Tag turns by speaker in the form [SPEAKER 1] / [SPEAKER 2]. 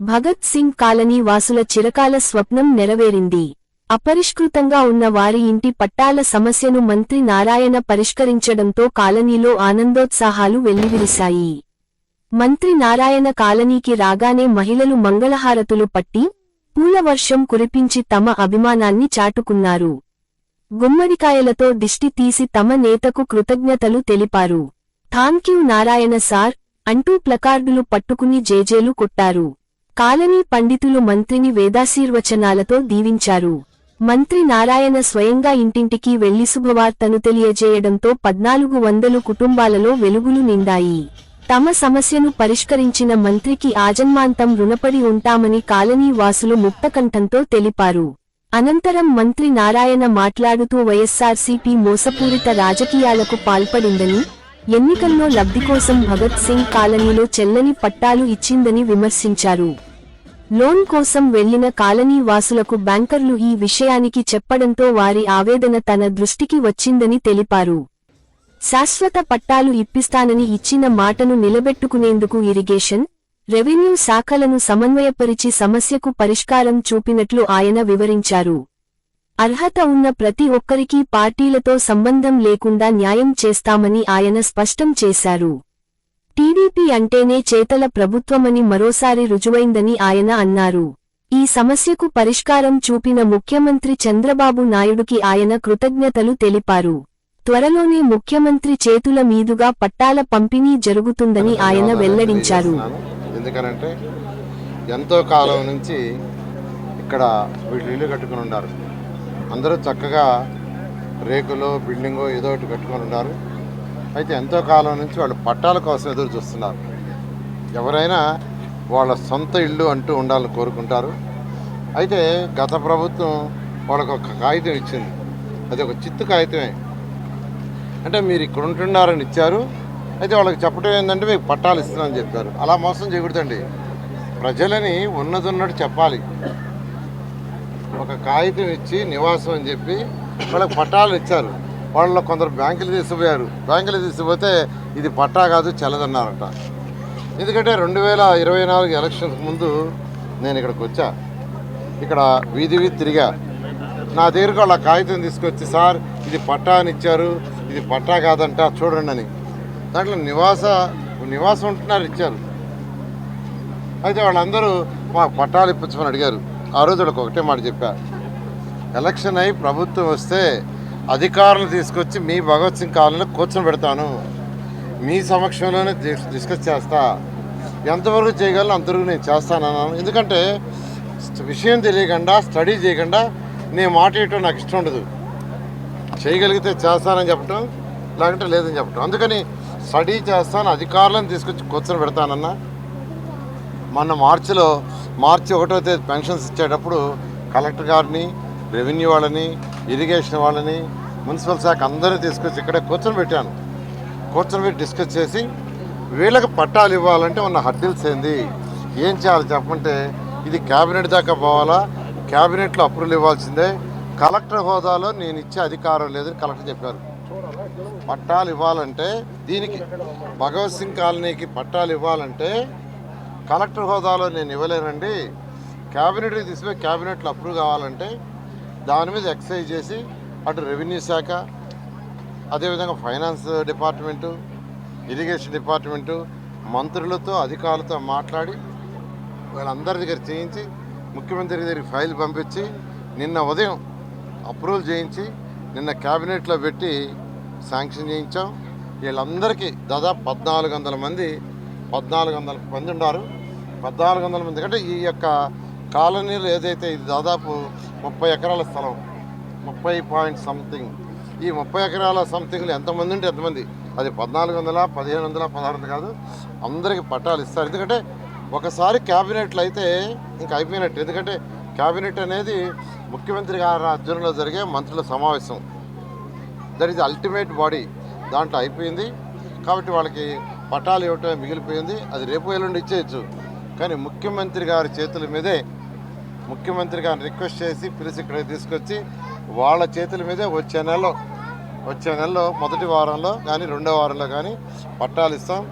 [SPEAKER 1] Bhagat Singh colony వాసుల చిరకాల స్వప్నం నెరవేరింది. అపరిష్కృతంగా ఉన్న వారి ఇంటి పట్టాల సమస్యను మంత్రి నారాయణ పరిష్కరించడంతో కాలనీలో ఆనందోత్సాహాలు వెల్లివిరిశాయి. మంత్రి నారాయణ కాలనీకి రాగానే మహిళలు మంగళహారతులు పట్టి పూలవర్షం కురిపించి తమ అభిమానాన్ని చాటుకున్నారు. గుమ్మడికాయలతో దిష్టి తీసి తమ నేతకు కృతజ్ఞతలు తెలిపారు. థాంక్యూ నారాయణ సార్ అంటూ ప్లకార్డులు పట్టుకుని జేజేలు కొట్టారు. కాలనీ పండితులు మంత్రిని వేదాశీర్వచనాలతో దీవించారు. మంత్రి నారాయణ స్వయంగా ఇంటింటికి వెళ్ళి శుభవార్తను తెలియజేయడంతో పద్నాలుగు వందలు కుటుంబాలలో వెలుగులు నిండాయి. తమ సమస్యను పరిష్కరించిన మంత్రికి ఆజన్మాంతం రుణపడి ఉంటామని కాలనీ వాసులు ముక్తకంఠంతో తెలిపారు. అనంతరం మంత్రి నారాయణ మాట్లాడుతూ వైఎస్సార్సీపీ మోసపూరిత రాజకీయాలకు పాల్పడిందని ఎన్నికల్లో లబ్ధి కోసం భగత్ సింగ్ కాలనీలో చెల్లని పట్టాలు ఇచ్చిందని విమర్శించారు. లోన్ కోసం వెళ్ళిన కాలనీ వాసులకు బ్యాంకర్లు ఈ విషయానికి చెప్పడంతో వారి ఆవేదన తన దృష్టికి వచ్చిందని తెలిపారు. శాశ్వత పట్టాలు ఇప్పిస్తానని ఇచ్చిన మాటను నిలబెట్టుకునేందుకు ఇరిగేషన్ రెవెన్యూ శాఖలను సమన్వయపరిచి సమస్యకు పరిష్కారం చూపినట్లు ఆయన వివరించారు. అర్హత ఉన్న ప్రతి ఒక్కరికీ పార్టీలతో సంబంధం లేకుండా న్యాయం చేస్తామని ఆయన స్పష్టం చేశారు. టీడీపీ అంటేనే చేతల ప్రభుత్వమని మరోసారి రుజువైందని ఆయన అన్నారు. ఈ సమస్యకు పరిష్కారం చూపిన ముఖ్యమంత్రి చంద్రబాబు నాయుడుకి ఆయన కృతజ్ఞతలు తెలిపారు. త్వరలోనే ముఖ్యమంత్రి చేతుల మీదుగా పట్టాల పంపిణీ జరుగుతుందని ఆయన వెల్లడించారు.
[SPEAKER 2] ఎందుకనంటే ఎంతో కాలం నుంచి ఇక్కడ వీళ్ళు ఇల్లు కట్టుకుని ఉన్నారు. అందరూ చక్కగా రేకులు బిల్డింగు ఏదో ఒకటి కట్టుకొని ఉన్నారు. అయితే ఎంతో కాలం నుంచి వాళ్ళు పట్టాల కోసం ఎదురు చూస్తున్నారు. ఎవరైనా వాళ్ళ సొంత ఇల్లు అంటూ ఉండాలని కోరుకుంటారు. అయితే గత ప్రభుత్వం వాళ్ళకు ఒక కాగితం ఇచ్చింది. అది ఒక చిత్తు కాగితమే. అంటే మీరు ఇక్కడ ఉంటున్నారని ఇచ్చారు. అయితే వాళ్ళకి చెప్పడం ఏంటంటే మీకు పట్టాలు ఇస్తున్నామని చెప్పారు. అలా మోసం చేయకూడదండి. ప్రజలని ఉన్నది ఉన్నట్టు చెప్పాలి. ఒక కాగితం ఇచ్చి నివాసం అని చెప్పి వాళ్ళకి పట్టాలు ఇచ్చారు. వాళ్ళు కొందరు బ్యాంకులు తీసుకుపోయారు. బ్యాంకులు తీసుకుపోతే ఇది పట్టా కాదు చెల్లదన్నారట. ఎందుకంటే రెండు వేల ఇరవై నాలుగు ఎలక్షన్స్ ముందు నేను ఇక్కడికి వచ్చా. ఇక్కడ వీధి వీధి తిరిగా. నా దగ్గరకు వాళ్ళ కాగితం తీసుకొచ్చి సార్ ఇది పట్టా అని ఇచ్చారు. ఇది పట్టా కాదంట చూడండి అని. దాంట్లో నివాస నివాసం ఉంటున్నారు ఇచ్చారు. అయితే వాళ్ళందరూ మా పట్టాలు ఇప్పించమని అడిగారు. ఆ రోజు వాళ్ళకి ఒకటే మాట చెప్పారు ఎలక్షన్ అయి ప్రభుత్వం వస్తే అధికారులు తీసుకొచ్చి మీ భగవత్ సింగ్ కాలనీలో కూర్చొని పెడతాను. మీ సమక్షంలోనే డిస్కస్ చేస్తా. ఎంతవరకు చేయగలను అంతవరకు నేను చేస్తానన్నాను. ఎందుకంటే విషయం తెలియకుండా స్టడీ చేయకుండా నేను మాట ఇవ్వటం నాకు ఇష్టం ఉండదు. చేయగలిగితే చేస్తానని చెప్పటం లేకుంటే లేదని చెప్పటం. అందుకని స్టడీ చేస్తాను అధికారులను తీసుకొచ్చి కూర్చొని పెడతానన్నా. మొన్న మార్చిలో మార్చి ఒకటో తేదీ పెన్షన్స్ ఇచ్చేటప్పుడు కలెక్టర్ గారిని రెవెన్యూ వాళ్ళని ఇరిగేషన్ వాళ్ళని మున్సిపల్ శాఖ అందరినీ తీసుకొచ్చి ఇక్కడే కూర్చొని పెట్టాను. కూర్చొని పెట్టి డిస్కస్ చేసి వీళ్ళకి పట్టాలు ఇవ్వాలంటే ఉన్న హర్డిల్స్ ఏంది? ఏం చేయాలి చెప్పంటే ఇది క్యాబినెట్ దాకా పోవాలా? క్యాబినెట్లో అప్రూవల్ ఇవ్వాల్సిందే. కలెక్టర్ హోదాలో నేను ఇచ్చే అధికారం లేదని కలెక్టర్ చెప్పారు. పట్టాలు ఇవ్వాలంటే దీనికి భగవత్ సింగ్ కాలనీకి పట్టాలు ఇవ్వాలంటే కలెక్టర్ హోదాలో నేను ఇవ్వలేనండి. క్యాబినెట్కి తీసుకుపోయి క్యాబినెట్లో అప్రూవ్ కావాలంటే దాని మీద ఎక్సైజ్ చేసి అటు రెవెన్యూ శాఖ అదేవిధంగా ఫైనాన్స్ డిపార్ట్మెంటు ఇరిగేషన్ డిపార్ట్మెంటు మంత్రులతో అధికారులతో మాట్లాడి వీళ్ళందరి దగ్గర చేయించి ముఖ్యమంత్రి దగ్గరికి ఫైల్ పంపించి నిన్న ఉదయం అప్రూవల్ చేయించి నిన్న క్యాబినెట్లో పెట్టి శాంక్షన్ చేయించాం. వీళ్ళందరికీ దాదాపు పద్నాలుగు వందల మంది పద్నాలుగు వందల మంది ఉన్నారు. పద్నాలుగు వందల మంది. అంటే ఈ యొక్క కాలనీలు ఏదైతే ఇది దాదాపు ముప్పై ఎకరాల స్థలం ముప్పై పాయింట్ సంథింగ్. ఈ ముప్పై ఎకరాల సంథింగ్లు ఎంతమంది ఉంటే ఎంతమంది అది పద్నాలుగు వందల పదిహేను వందల పదహారు వందలు కాదు అందరికీ పట్టాలు ఇస్తారు. ఎందుకంటే ఒకసారి క్యాబినెట్లు అయితే ఇంకా అయిపోయినట్టు. ఎందుకంటే క్యాబినెట్ అనేది ముఖ్యమంత్రి గారి ఆధ్వర్యంలో జరిగే మంత్రుల సమావేశం. That is ultimate body. దాంట్లో అయిపోయింది. కాబట్టి వాళ్ళకి పట్టాలు ఇవ్వటమే మిగిలిపోయింది. అది రేపు ఎల్లుండి ఇచ్చేయచ్చు. కానీ ముఖ్యమంత్రి గారి చేతుల మీదే ముఖ్యమంత్రి గారిని రిక్వెస్ట్ చేసి పిలిచి ఇక్కడికి తీసుకొచ్చి వాళ్ళ చేతుల మీదే వచ్చే నెలలో వచ్చే నెలలో మొదటి వారంలో కానీ రెండో వారంలో కానీ పట్టాలు ఇస్తాం.